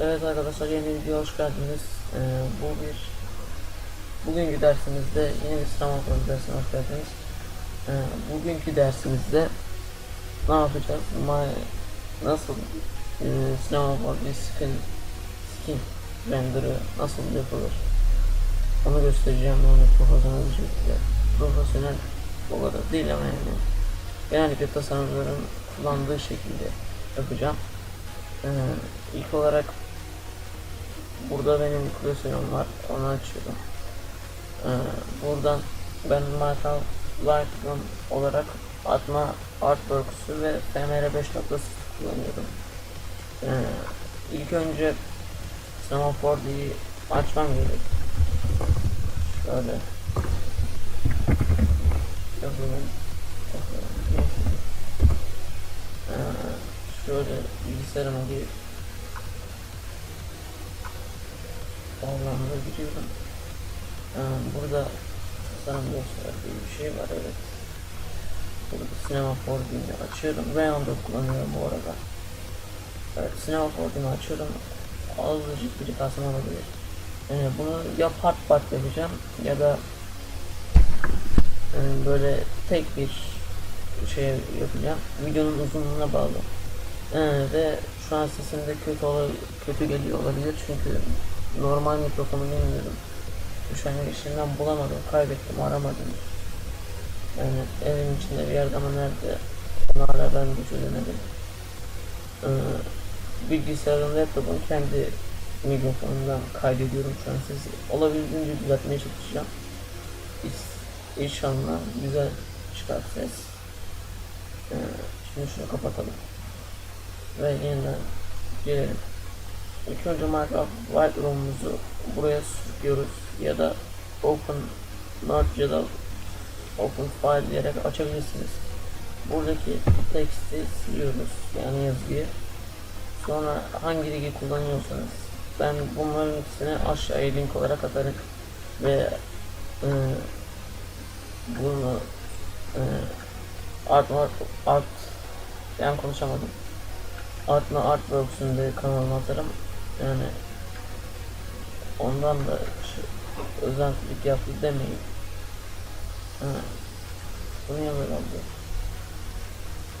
Evet arkadaşlar yeni videoya hoş geldiniz. Ee, bu bir bugünkü dersimizde yeni bir sınav okulu dersine hoş geldiniz. Ee, bugünkü dersimizde ne yapacağız? Ma nasıl e, okulu bir skin skin render'ı nasıl yapılır? Onu göstereceğim yani profesyonel bir şekilde. Profesyonel o kadar değil ama yani genellikle tasarımcıların kullandığı şekilde yapacağım. Ee, ilk olarak burada benim klasörüm var onu açıyorum. Ee, buradan ben Marshall Lightroom olarak atma artworks'ü ve FMR 5.0 kullanıyorum. Ee, ilk önce Cinema 4D'yi açmam gerek. Şöyle. Yapalım ee, şöyle bilgisayarıma girip bağlamda giriyorum. Ee, burada tasarım gösterdiği bir şey var evet. Burada sinema 4D'ni açıyorum. Rayon'da kullanıyorum bu arada. Evet, sinema 4D'ni açıyorum. Azıcık bir kasım olabilir. Yani bunu ya part part yapacağım ya da e, böyle tek bir şey yapacağım. Videonun uzunluğuna bağlı. Ee, ve şu an sesim de kötü kötü geliyor olabilir çünkü normal mikrofonu bilmiyorum. Üşengeçliğinden bulamadım, kaybettim, aramadım. Yani evin içinde bir yerde ama nerede onu hala ben de çözemedim. Ee, bilgisayarın laptopun kendi mikrofonundan kaydediyorum şu an sesi. Olabildiğince düzeltmeye çalışacağım. İnşallah güzel çıkar ses. Ee, şimdi şunu kapatalım. Ve yeniden gelelim. İlk önce Minecraft Lightroom'umuzu buraya sürüklüyoruz ya da Open Merge ya da Open File diyerek açabilirsiniz. Buradaki teksti siliyoruz yani yazıyı. Sonra hangi ligi kullanıyorsanız ben bunların ikisini aşağıya link olarak atarım ve e, bunu e, art, art, art yani konuşamadım. Artma Artworks'ün de kanalıma atarım. Yani ondan da şu, özentilik yaptı demeyin. Ha. Bu niye böyle oldu?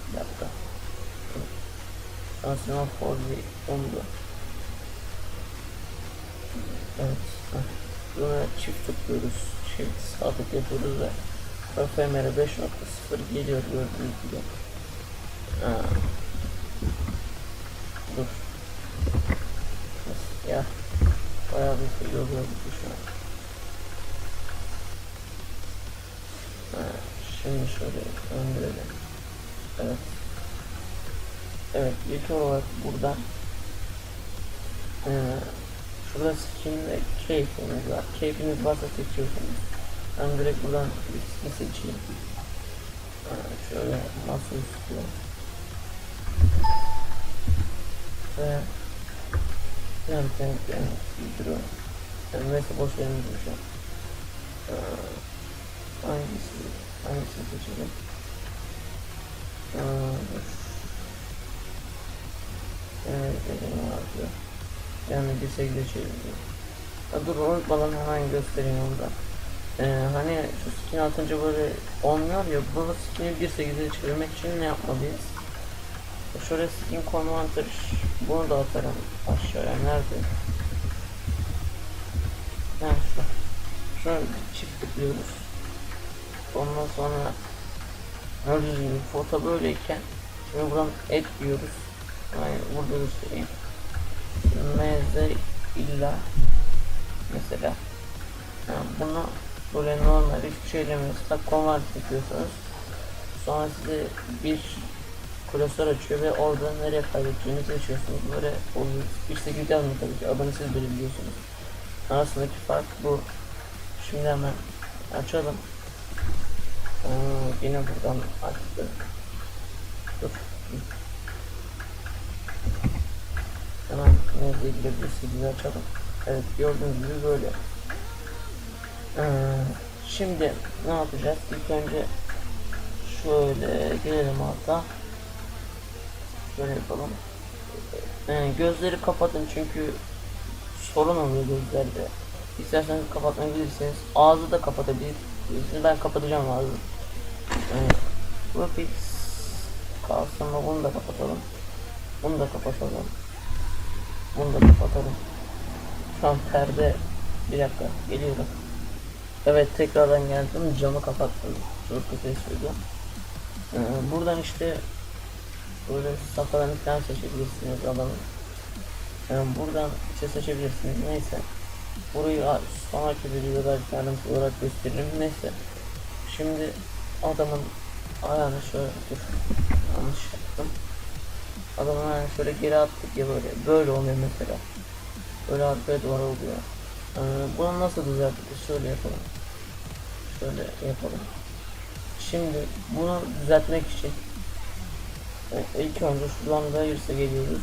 Bir dakika. Aslında 4 oldu. Evet. Buna çift tıklıyoruz. Çift sağ tık yapıyoruz ve FMR 5.0 geliyor gördüğünüz gibi. Ha. Dur. Nasıl ya? Bayağı bir şey oluyor bu şu an. Ha, şimdi şöyle döndürelim. Evet. Evet, ilk olarak buradan ee, şurada ve keyfiniz var. Keyfiniz varsa seçiyorsunuz. Ben direkt buradan skin seçeyim. Ha, şöyle masa üstü. Ve yani sen yani duruyor. Yani neyse boş verin şu an. Hangisi? Hangisini seçelim? Evet, dedim vardı. Yani bir sevgili çeviriyor. Ya dur unutmadan hemen göstereyim onu da. Ee, hani şu skin atınca böyle olmuyor ya bu skin'i 1.8'e çevirmek için ne yapmalıyız? Şöyle skin converter bunu da atarım aşağıya nerede? Şu. Şöyle çift tıklıyoruz. Ondan sonra gördüğünüz gibi foto böyleyken şimdi buradan et diyoruz. Yani burada göstereyim. Meze illa mesela yani bunu böyle normal hiçbir şey demiyorsa convert yapıyorsunuz. Sonra size bir klasör açıyor ve orada nereye kaydedeceğini seçiyorsunuz. Böyle oluyor. İşte güzel mi tabii ki adını siz belirliyorsunuz. Arasındaki fark bu. Şimdi hemen açalım. Ee, yine buradan açtı. Dur. Hemen nerede gidebilirsiniz açalım. Evet gördüğünüz gibi böyle. Şimdi ne yapacağız? İlk önce şöyle gelelim alta. Şöyle yapalım. e, gözleri kapatın çünkü sorun oluyor gözlerde. İsterseniz kapatmayabilirsiniz. Ağzı da kapatabilirsiniz. Ben kapatacağım ağzı. Evet. Fix kalsın ama bunu da kapatalım. Bunu da kapatalım. Bunu da kapatalım. Şu an perde bir dakika geliyorum. Evet tekrardan geldim camı kapattım. Çok kötü. Ee, buradan işte böyle safhalarını falan seçebilirsiniz adamın. Yani buradan işte seçebilirsiniz. Neyse. Burayı sonraki videoda ayrıntı olarak gösteririm. Neyse. Şimdi adamın ayağını şöyle dur. Yanlış yaptım. Adamın ayağını şöyle geri attık ya böyle. Böyle oluyor mesela. Böyle arkaya duvara oluyor. Ee, bunu nasıl düzeltiriz? Şöyle yapalım. Şöyle yapalım. Şimdi bunu düzeltmek için e, ilk önce şuradan Layers'a geliyoruz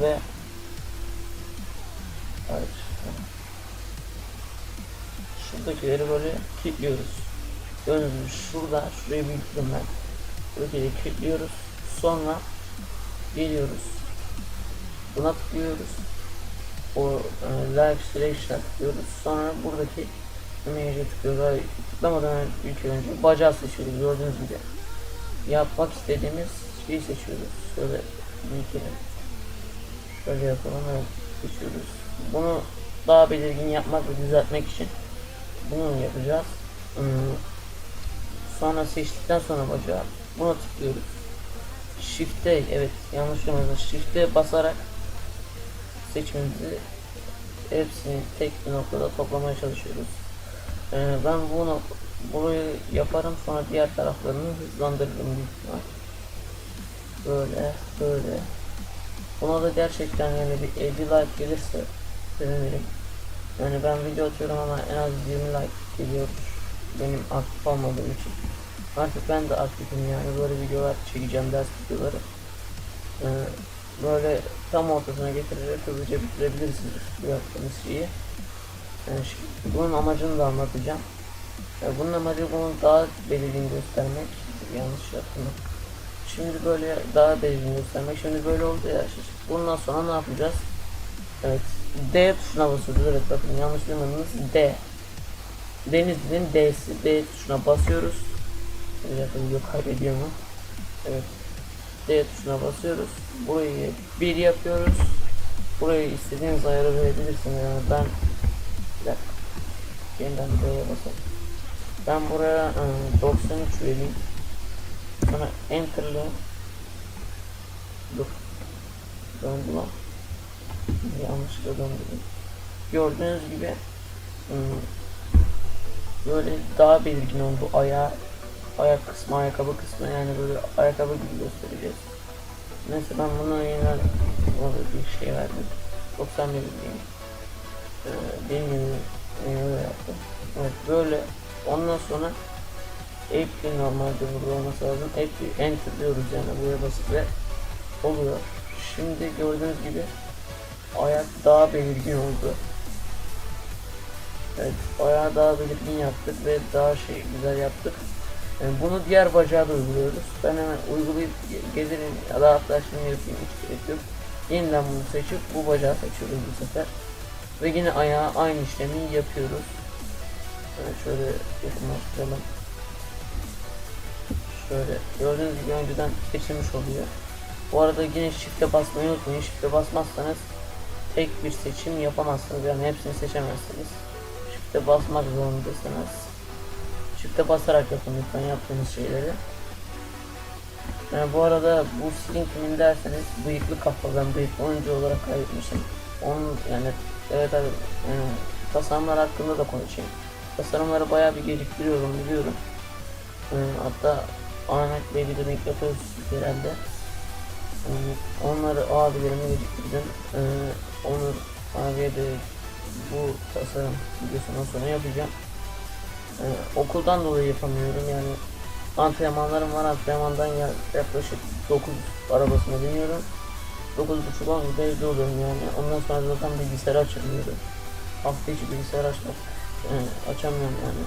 ve evet, şuradakileri böyle kilitliyoruz. Gördüğünüz şurada şurayı büyüttüm ben. Buradakileri kilitliyoruz. Sonra geliyoruz. Buna tıklıyoruz. O e, live selection'a tıklıyoruz. Sonra buradaki image'e tıklıyoruz. Tıklamadan ilk önce bacağı seçiyoruz gördüğünüz gibi. Yapmak istediğimiz şeyi seçiyoruz. Şöyle büyütelim. Şöyle yapalım evet seçiyoruz. Bunu daha belirgin yapmak ve düzeltmek için bunu yapacağız. Hmm. Sonra seçtikten sonra bacağı buna tıklıyoruz. Shift'e evet yanlış yapmadım. Shift'e basarak seçimimizi hepsini tek bir noktada toplamaya çalışıyoruz. Ee, ben bunu burayı yaparım sonra diğer taraflarını hızlandırırım büyük. Böyle böyle. Buna da gerçekten yani bir 50 like gelirse sevinirim. Yani ben video atıyorum ama en az 20 like geliyor benim aktif olmadığım için. Artık ben de aktifim yani böyle videolar çekeceğim ders videoları. Ee, böyle tam ortasına getirerek hızlıca bitirebilirsiniz bu yaptığınız şeyi. Yani bunun amacını da anlatacağım. Ya bunun amacı bunu daha belirgin göstermek. Yanlış yaptım. Şimdi böyle daha belirgin göstermek. Şimdi böyle oldu ya. Bundan sonra ne yapacağız? Evet. D tuşuna basıyoruz. Evet bakın yanlış duymadınız. D. Denizli'nin D'si. D tuşuna basıyoruz. Dakika video kaybediyor mu? Evet. D tuşuna basıyoruz. Burayı bir yapıyoruz. Burayı istediğiniz ayarı verebilirsiniz. Yani ben bir dakika. Yeniden D'ye basalım. Ben buraya ıı, 93 vereyim. Sonra enter'lı Dur. Döndü lan. Yanlışlıkla döndü. Gördüğünüz gibi ıı, böyle daha belirgin oldu ayağı ayak kısmı ayakkabı kısmı yani böyle ayakkabı gibi göstereceğiz. Neyse ben buna yeniden bir şey verdim. 91 diyeyim. Ee, bilmiyorum öyle yaptım. Evet böyle ondan sonra App'li normalde burada olması lazım. App'li enter diyoruz yani buraya basıp ve oluyor. Şimdi gördüğünüz gibi ayak daha belirgin oldu. Evet, ayağı daha belirgin yaptık ve daha şey güzel yaptık. Yani bunu diğer bacağa da uyguluyoruz. Ben hemen uygulayıp ge- gelirim ya da hatta şimdi yapayım hiç gerek yok. Yeniden bunu seçip bu bacağı seçiyoruz bu sefer. Ve yine ayağa aynı işlemi yapıyoruz. Yani şöyle yakınlaştıralım. Şöyle gördüğünüz gibi önceden seçilmiş oluyor. Bu arada yine shift'e basmayı unutmayın. Shift'e basmazsanız tek bir seçim yapamazsınız. Yani hepsini seçemezsiniz. Shift'e basmak zorundasınız. Shift'e basarak yapın lütfen yaptığınız şeyleri. Yani bu arada bu skin kimin derseniz bıyıklı kafa ben bıyıklı oyuncu olarak kaydetmişim. Onun yani evet abi yani tasarımlar hakkında da konuşayım. Tasarımları bayağı bir geciktiriyorum biliyorum. Ee, hatta Ahmet Bey bir denk yapıyoruz herhalde. Ee, onları abilerime geciktirdim. Ee, onu abiye de bu tasarım videosundan sonra yapacağım. Ee, okuldan dolayı yapamıyorum yani antrenmanlarım var antrenmandan ya- yaklaşık 9 arabasına biniyorum 9.30 10 gibi evde oluyorum yani ondan sonra zaten bilgisayar açamıyorum hafta içi bilgisayar açmak e, açamıyorum yani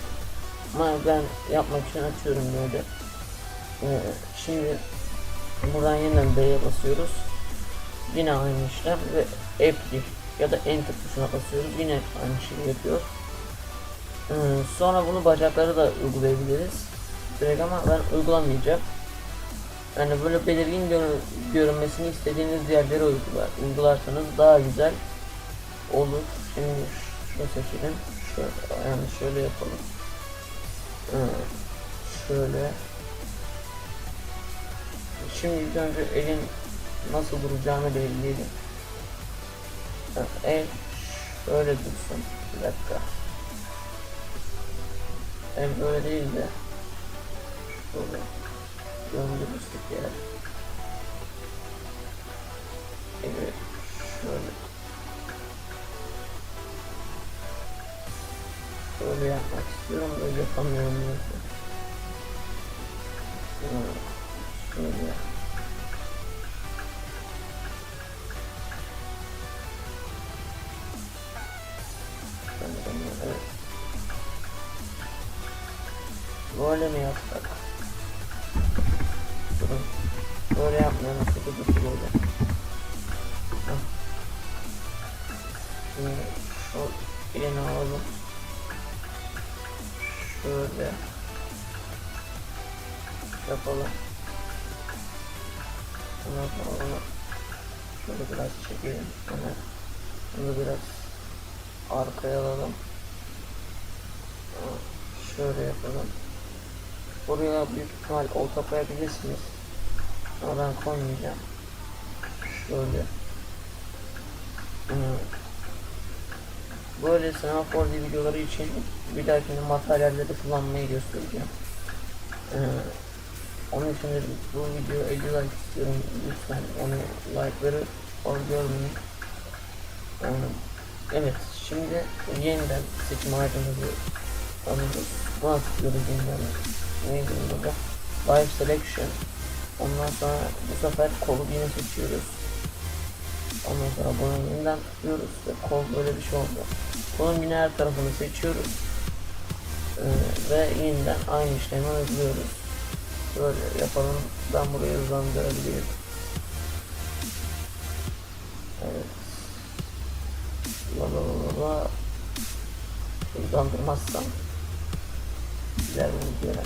ama ben yapmak için açıyorum böyle Ee, şimdi buradan yeniden B'ye basıyoruz Yine aynı işlem ve F1 ya da Enter tuşuna basıyoruz. Yine aynı şeyi yapıyor. Ee, sonra bunu bacakları da uygulayabiliriz. Direkt ama ben uygulamayacağım. Yani böyle belirgin gör- görünmesini istediğiniz yerlere uygular, uygularsanız daha güzel olur. Şimdi şunu seçelim. Şöyle, yani şöyle yapalım. Şöyle. Şimdi ilk önce elin nasıl duracağını belirleyelim. El şöyle dursun. Bir dakika. El böyle değil de şöyle döndürürsek eğer. Şöyle yapmak istiyorum da yapamıyorum neyse. Evet, Şöyle. Sanırım evet. Böyle mi yapsak? Durun. Böyle yapmayalım. Kötü kötü böyle. Hah. Şimdi şu elini alalım. Şöyle. Yapalım. Ondan sonra onu şöyle biraz çekelim. Sonra bunu biraz arkaya alalım. Şöyle yapalım. Buraya büyük ihtimal olta koyabilirsiniz. Ama ben koymayacağım. Şöyle. Hmm. Böyle semafor videoları için bir dahakine materyalleri kullanmayı göstereceğim. Ee, onun için de bu video 50 like istiyorum. Lütfen onu like'ları or görmeyin. Ee, evet şimdi yeniden seçim aydınlığı alıyoruz. Buna tıklıyoruz yeniden. Neydi burada da? Live Selection. Ondan sonra bu sefer kolu yine seçiyoruz. Ondan sonra bunu yeniden tıklıyoruz ve kol böyle bir şey oldu. Kolun yine her tarafını seçiyoruz. Ee, ve yeniden aynı işlemi uyguluyoruz. Böyle yapalım. Ben burayı hızlandırabilirim. Evet. La la la la. Hızlandırmazsam güzel bir video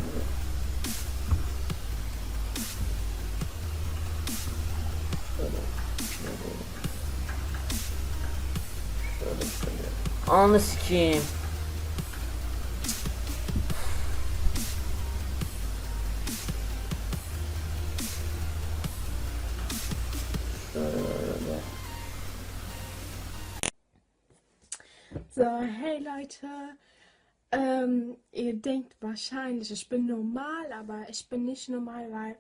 Anı sikeyim. Şöyle. So, hey Leute, ähm, ihr denkt wahrscheinlich, ich bin normal, aber ich bin nicht normal, weil